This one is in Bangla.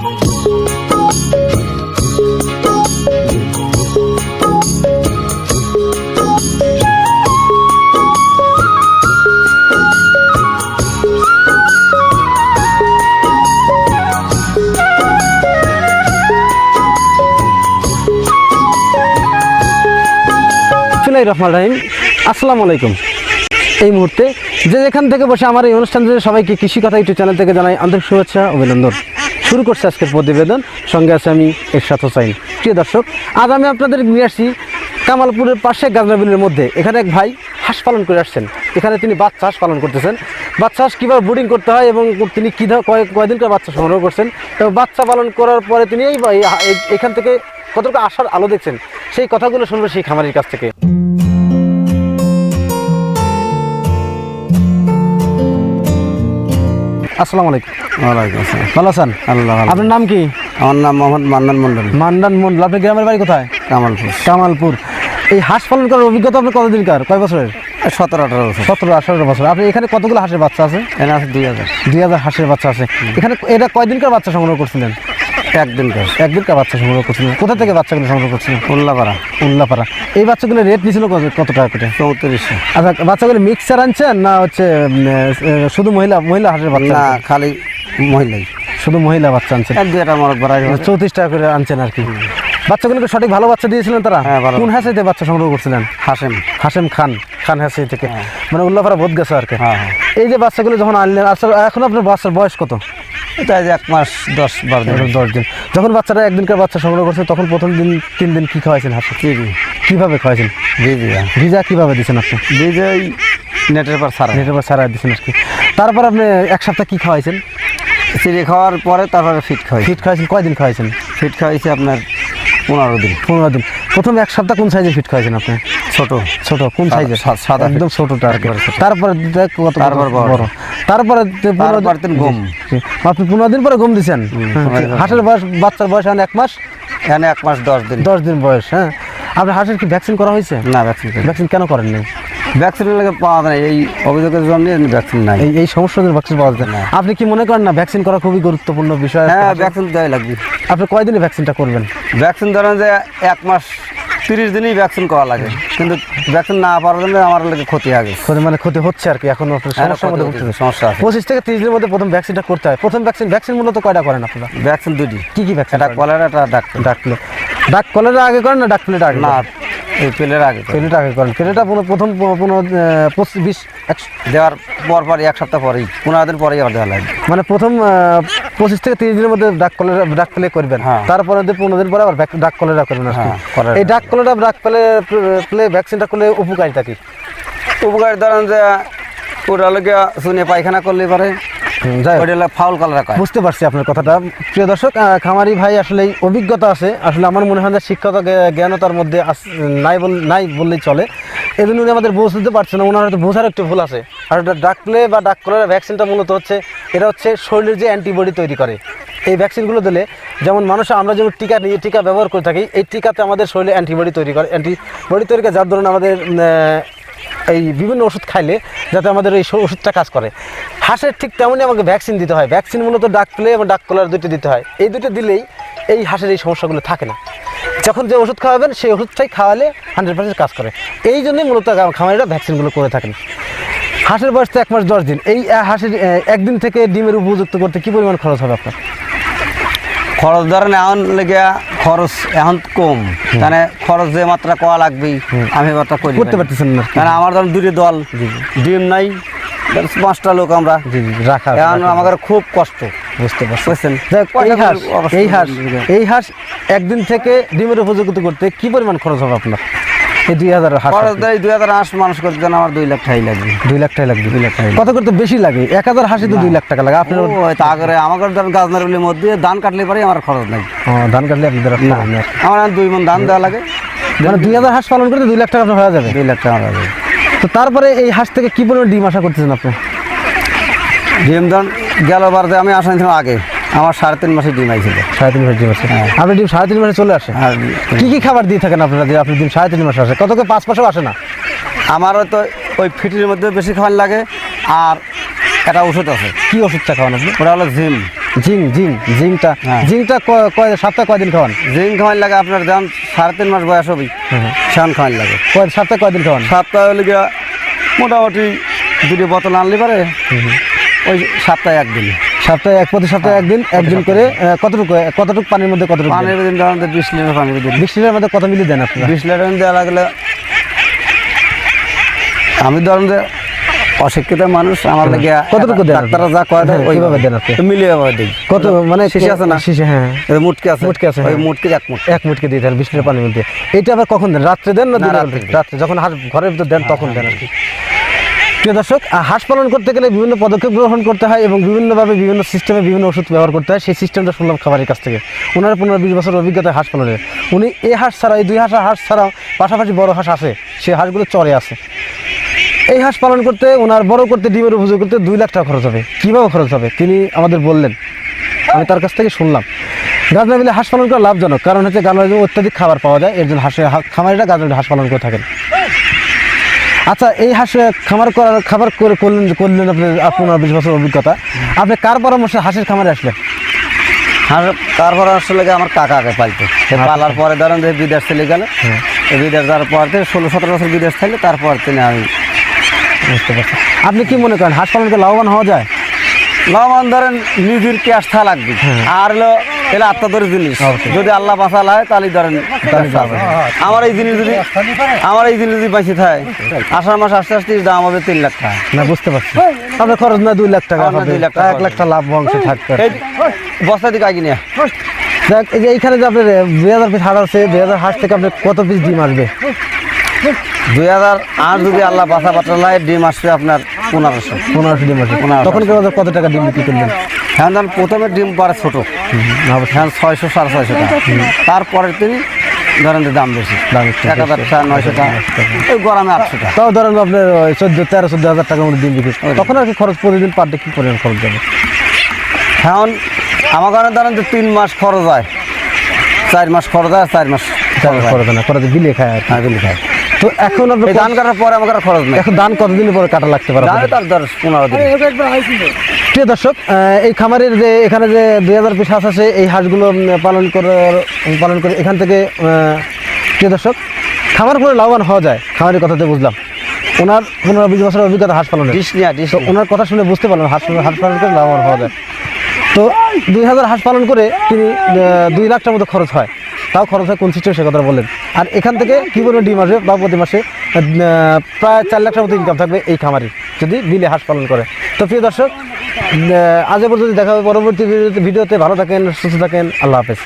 রহমান রাহিম। আসসালামু আলাইকুম। এই মুহূর্তে যে যেখান থেকে বসে আমার এই অনুষ্ঠান সবাইকে কৃষি কথা ইউটিউব চ্যানেল থেকে জানাই আন্তরিক শুভেচ্ছা, অভিনন্দন। শুরু করছে আজকের প্রতিবেদন। সঙ্গে আছে আমি এরশাদ হোসাইন। প্রিয় দর্শক, আজ আমি আপনাদের নিয়ে আসছি কামালপুরের পাশে গাজনাবিলের মধ্যে। এখানে এক ভাই হাঁস পালন করে আসছেন। এখানে তিনি বাচ্চা হাঁস পালন করতেছেন। বাচ্চা হাঁস কীভাবে বোর্ডিং করতে হয় এবং তিনি কী ধর- কয় কয়দিনকার বাচ্চা সংগ্রহ করছেন? এবং বাচ্চা পালন করার পরে তিনি এই, এখান থেকে কতটুকু আশার আলো দেখছেন? সেই কথাগুলো শুনব সেই খামারির কাছ থেকে। আসসালামু আলাইকুম। ওয়ালাইকুম আসসালাম। ভালো আছেন? আল্লাহ আপনার নাম কি? আমার নাম মোহাম্মদ মান্নান মন্ডল মান্দান মন্ডল আপনার গ্রামের বাড়ি কোথায়? কামালপুর। কামালপুর। এই হাঁস পালন করার অভিজ্ঞতা আপনার কতদিনকার? কয় বছরের? সতেরো আঠারো বছর। সতেরো আঠারো বছর। আপনি এখানে কতগুলো হাঁসের বাচ্চা আছে? এখানে আছে দুই হাজার। দুই হাজার হাঁসের বাচ্চা আছে। এখানে এটা কয়দিনকার বাচ্চা সংগ্রহ করছিলেন? একদিনকার বাচ্চা সংগ্রহ করছিলেন কোথা থেকে বাচ্চাগুলো সংগ্রহ করছিলেন উল্লাপাড়া। উল্লাপাড়া। এই বাচ্চাগুলো রেট নিয়েছিল কত টাকা করে? চৌত্রিশশো। আচ্ছা বাচ্চাগুলো মিক্সার আনছেন না হচ্ছে শুধু মহিলা মহিলা হাঁসের বাচ্চা না খালি মহিলাই। শুধু মহিলা বাচ্চা আনছেন? এক মরক চৌত্রিশ টাকা করে আনছেন আর কি। বাচ্চাগুলোকে সঠিক ভালো বাচ্চা দিয়েছিলেন তারা? হ্যাঁ। কোন হাসিতে বাচ্চা সংগ্রহ করছিলেন? হাসেম। হাসেম খান খান হাসি থেকে। মানে উল্লাপাড়া বোধ গেছে আর কি। হ্যাঁ হ্যাঁ। এই যে বাচ্চাগুলো যখন আনলেন আসলে এখন আপনার বাচ্চার বয়স কত? এটা যে এক মাস দশ বারো দিন দশ দিন। যখন বাচ্চারা একদিনকার বাচ্চা সংগ্রহ করছে তখন প্রথম দিন তিন দিন কি খাওয়াইছেন হাঁসে চিড়ি কীভাবে খাওয়াইছেন? বিজি ভিজা কীভাবে দিচ্ছেন আপনি? ওই নেটের পর সারা নেটের পর সারা দিচ্ছেন আর কি তারপর আপনি এক সপ্তাহ কী খাওয়াইছেন? চিড়ি খাওয়ার পরে তারপরে ফিট খাওয়াই ফিট খাওয়াইছেন কয়দিন খাওয়াইছেন? ফিট খাওয়াইছে আপনার পনেরো দিন। পনেরো দিন। প্রথম এক সপ্তাহ কোন সাইজে ফিট খাওয়াইছেন আপনি? ছোট ছোট কোন সাদা- সাইজে সাদা একদম ছোটটা আর। তারপরে কত তারপর বড়। তারপরে পনেরো দিন গম। আপনি পনেরো দিন পরে গম দিচ্ছেন হাঁসের বয়স বাচ্চার বয়স এখন এক মাস? এখানে এক মাস দশ দিন। দশ দিন বয়স হ্যাঁ? আপনার হাঁসের কি ভ্যাকসিন করা হয়েছে? না ভ্যাকসিন ভ্যাকসিন কেন করেন নাই ভ্যাকসিনের লাগে পাওয়া যায় এই অভিযোগের জন্য ভ্যাকসিন নাই। এই এই সমস্যার জন্য ভ্যাকসিন পাওয়া যায় না। আপনি কি মনে করেন না ভ্যাকসিন করা খুবই গুরুত্বপূর্ণ বিষয়? হ্যাঁ ভ্যাকসিন দেওয়াই লাগবে। আপনি কয়দিনে ভ্যাকসিনটা করবেন? ভ্যাকসিন ধরেন যে এক মাস তিরিশ দিনই ভ্যাকসিন করা লাগে। কিন্তু ভ্যাকসিন না পাওয়ার জন্য আমার লাগে ক্ষতি আগে। ক্ষতি মানে ক্ষতি হচ্ছে আর কি এখন হ্যাঁ, সমস্যার মধ্যে সমস্যা পঁচিশ থেকে তিরিশ দিনের মধ্যে প্রথম ভ্যাকসিনটা করতে হয়। প্রথম ভ্যাকসিন ভ্যাকসিন মূলত কয়টা করেন আপনারা? ভ্যাকসিন দুটি কি কি ভ্যাকসিন এটা কলেরা এটা ডাক্তার ডাক প্লে ডাক কলেরা আগে করেন না ডাক প্লেটা আগে না এই পেলের আগে। প্লেটা আগে করেন। প্লেটা পুরো প্রথম পনেরো পঁচিশ বিশ দেওয়ার পর পর এক সপ্তাহ পরেই পনেরো দিন পরেই আবার দেওয়া লাগে মানে প্রথম পঁচিশ থেকে তিরিশ দিনের মধ্যে ডাক কলেরা ডাক প্লে করবেন। হ্যাঁ। তারপরে দিয়ে পনেরো দিন পরে আবার ডাক কলেরা করবেন। হ্যাঁ। এই ডাক কলেরা ডাক প্লে প্লে ভ্যাকসিনটা করলে উপকারিতা কি? উপকার ধরেন যে ওটা লোকে শুনে পায়খানা করলে পারে। ফাউল কালার কয়। বুঝতে পারছি আপনার কথাটা। প্রিয় দর্শক খামারি ভাই আসলে অভিজ্ঞতা আছে। আসলে আমার মনে হয় যে শিক্ষাগত জ্ঞা- জ্ঞানতার মধ্যে নাই বল নাই বললেই চলে। এই জন্য উনি আমাদের বুঝতে পারছে না ওনার হয়তো বোঝার একটু ভুল আছে। আর এটা ডাক প্লে বা ডাক কলেরা ভ্যাকসিনটা মূলত হচ্ছে এটা হচ্ছে শরীরের যে অ্যান্টিবডি তৈরি করে। এই ভ্যাকসিনগুলো দিলে যেমন মানুষ আমরা যেমন টিকা নিয়ে টিকা ব্যবহার করে থাকি, এই টিকাতে আমাদের শরীরে অ্যান্টিবডি তৈরি করে। অ্যান্টিবডি তৈরি করে যার ধরুন আমাদের এই বিভিন্ন ওষুধ খাইলে যাতে আমাদের এই ওষুধটা কাজ করে। হাঁসের ঠিক তেমনই আমাকে ভ্যাকসিন দিতে হয়। ভ্যাকসিন মূলত ডাক প্লে এবং ডাক কলার দুটো দিতে হয়। এই দুটো দিলেই এই হাঁসের এই সমস্যাগুলো থাকে না। যখন যে ওষুধ খাওয়াবেন, সেই ওষুধটাই খাওয়ালে হান্ড্রেড পার্সেন্ট কাজ করে। এই জন্যই মূলত খামারিরা ভ্যাকসিনগুলো করে থাকেন। হাঁসের বয়স তো এক মাস দশ দিন। এই হাঁসের একদিন থেকে ডিমের উপযুক্ত করতে কী পরিমাণ খরচ হবে আপনার? খরচ ধরেন এখন লেগে খরচ এখন কম। মানে খরচ যে মাত্রা করা লাগবেই আমি করি করতে পারতেছেন না। মানে আমার ধরেন দুটি দল ডিম নাই পাঁচটা লোক আমরা। রাখা এখন। আমাদের খুব কষ্ট। বুঝতে পারছি। বুঝছেন? যাই হোক, এই হাঁস। এই হাঁস একদিন থেকে ডিমের উপযুক্ত করতে কি পরিমাণ খরচ হবে আপনার? এই দুই হাজার হাঁস খরচ দেয় দুই হাজার হাঁস মানুষ করতে গেলে আমার দুই লাখ টাকাই লাগবে। দুই লাখ টাকা লাগবে দুই লাখ টাকা কত করতে বেশি লাগে? এক হাজার হাঁসি তো দুই লাখ টাকা লাগে। আপনার ও তা করে আমাকে ধরেন গাছনারুলির মধ্যে ধান কাটলে পরে আমার খরচ নাই ও, ধান কাটলে আপনাদের। আমার দুই মন ধান দেওয়া লাগে। মানে দুই হাজার হাঁস পালন করতে দুই লাখ টাকা আপনার হয়ে যাবে? দুই লাখ টাকা লাগবে তো তারপরে এই হাঁস থেকে কি পরিমাণ ডিম আশা করতেছেন আপনি? ডিম ধরেন গেল বার যে আমি আসা আগে। আমার সাড়ে তিন মাসে ডিম আইছিল। সাড়ে তিন মাস ডিম আসে আপনি ডিম সাড়ে তিন মাসে চলে আসে? কি কি খাবার দিয়ে থাকেন আপনারা যে আপনি ডিম সাড়ে তিন মাসে আসে? কত পাঁচ মাসেও আসে না? আমারও তো ওই ফিটির মধ্যে বেশি খাবার লাগে আর একটা ওষুধ আছে। কি ওষুধটা খাওয়ান আপনি? ওটা হলো জিম। জিং জিং জিংটা হ্যাঁ। জিংটা ক- কয় সপ্তাহে কয়দিন খাওয়ান? জিঙ্ক খাওয়ান লাগে আপনার দাম সাড়ে তিন মাস বয়স হবে হ্যাঁ। সেখান খাওয়ান লাগে। কয় সপ্তাহে কয়দিন খাওয়ান? সপ্তাহে হলে মোটামুটি দুটি বোতল আনলে পারে ওই সপ্তাহে একদিন। সপ্তাহে এক প্রতি সপ্তাহে একদিন একদিন করে কতটুকু কতটুকু পানির মধ্যে কতটুকু পানির দিন বিশ লিটার পানির দিন বিশ লিটারের মধ্যে কত মিলি দেন আপনারা বিশ লিটার লাগলে আমি ধরেন যে অশিক্ষিত মানুষ আমার লাগে কতটুকু দেন আপনি? ডাক্তাররা যা কয় দেয় হ্যাঁ, ওই কীভাবে দেন আপনি? মিলিয়ে ভাবে দিই কত মানে শিশি আছে না? শিশি হ্যাঁ হ্যাঁ। মুটকি আছে মুটকি আছে, ওই হ্যাঁ। এক মুট এক মুটকে দিয়ে দেন বিশ লিটার পানির মধ্যে এটা আবার কখন দেন রাত্রে দেন না। রাত্রে যখন ঘরের ভিতর দেন তখন দেন আর কি প্রিয় দর্শক হাঁস পালন করতে গেলে বিভিন্ন পদক্ষেপ গ্রহণ করতে হয় এবং বিভিন্নভাবে বিভিন্ন সিস্টেমে বিভিন্ন ওষুধ ব্যবহার করতে হয়। সেই সিস্টেমটা শুনলাম খাবারের কাছ থেকে। ওনার পনেরো বিশ বছর অভিজ্ঞতা হাঁস পালনের। উনি এই হাঁস ছাড়া, এই দুই হাঁস হাঁস ছাড়াও পাশাপাশি বড় হাঁস আছে। সেই হাঁসগুলো চরে আছে। এই হাঁস পালন করতে, ওনার বড় করতে, ডিমের উপযোগ করতে দুই লাখ টাকা খরচ হবে। কীভাবে খরচ হবে? তিনি আমাদের বললেন। আমি তার কাছ থেকে শুনলাম। গাজনা মিলে হাঁস পালন করা লাভজনক। কারণ হচ্ছে গাজনা অত্যাধিক খাবার পাওয়া যায়। এর জন্য হাঁসের খামারিরা গাজনা হাঁস পালন করে থাকেন। আচ্ছা এই হাঁস খামার করার খাবার করে করলেন করলেন আপনি আপনার বিশ বছর অভিজ্ঞতা। আপনি কার পরামর্শে হাঁসের খামারে আসলেন? আর তারপর আসলে আমার কাকাকে পালতো। সে পালার পরে ধরেন যে বিদেশ চলে গেল। এই বিদেশ যাওয়ার পর থেকে ষোলো সতেরো বছর বিদেশ থাকলে তারপর তিনি আমি বুঝতে পারছি। আপনি কি মনে করেন হাঁস পালন লাভবান হওয়া যায়? লবণ ধরেন নিজের ক্যাশ থা লাগবে? আর হলো এলে আত্মাদরি জিনিস। যদি আল্লাহ বাঁচা হয় তাহলে ধরেন আমার এই জিনিস যদি আমার এই জিনিস যদি বাঁচি থাকে আষাঢ় মাস আস্তে আস্তে দাম হবে তিন লাখ টাকা। না বুঝতে পারছি। আপনার খরচ না দুই লাখ টাকা দুই লাখ টাকা এক লাখ টাকা লাভ অংশ এই বস্তা দিকে আগে নিয়ে দেখ এই যে এইখানে যে আপনার দুই হাজার পিস হাঁস আছে দুই হাজার হাঁস থেকে আপনার কত পিস ডিম আসবে? দুই হাজার আট যদি আল্লাহ বাঁচা পাঠালায় ডিম আসবে আপনার পনেরোশো। পনেরোশো ডিম আসবে। তখন কত টাকা ডিম বিক্রি করলেন? হ্যাঁ ধরেন প্রথমে ডিম পারে ছোটো। হ্যাঁ ছয়শো সাড়ে ছয়শো টাকা। তারপরে তিনি ধরেন যে দাম বেশি এক হাজার টাকা। নয়শো টাকা। ওই গরমে আটশো টাকা। তাও ধরেন আপনার ওই চোদ্দ তেরো চোদ্দ হাজার টাকা মতো ডিম বিক্রি। তখন আর কি খরচ প্রতিদিন পার ডে কি পরিমাণ খরচ যাবে? এখন আমার কারণে ধরেন যে তিন মাস খরচ হয়। চার মাস খরচ হয় চার মাস খরচ হয়। না খরচ বিলে খায় আর কি। হ্যাঁ বিলি খায়। তো এখন ধান কাটার পরে আমার আর খরচ নেই। এখন ধান কতদিন পরে কাটা লাগতে পারে? ধানে তার দশ পনেরো দিন। প্রিয় দর্শক এই খামারের যে এখানে যে দুই হাজার পিস হাঁস আছে এই হাঁসগুলো পালন করে পালন করে এখান থেকে প্রিয় দর্শক খামার করে লাভবান হওয়া যায়। খামারের কথাতে বুঝলাম। ওনার পনেরো বিশ বছরের অভিজ্ঞতা হাঁস পালনের। তো ওনার কথা শুনে বুঝতে পারলাম হাঁস হাঁস পালন করে লাভবান হওয়া যায়। তো দুই হাজার হাঁস পালন করে তিনি দুই লাখ টাকার মতো খরচ হয়। তাও খরচ হয় কোন সিস্টেম সে কথা বলেন আর এখান থেকে কী পরিমাণ ডি মাসে বা প্রতি মাসে প্রায় চার লাখ টাকার মতো ইনকাম থাকবে এই খামারে, যদি বিলে হাঁস পালন করে। তো প্রিয় দর্শক আজ পর্যন্ত দেখা হবে পরবর্তী ভিডিওতে ভালো থাকেন, সুস্থ থাকেন, আল্লাহ হাফেজ।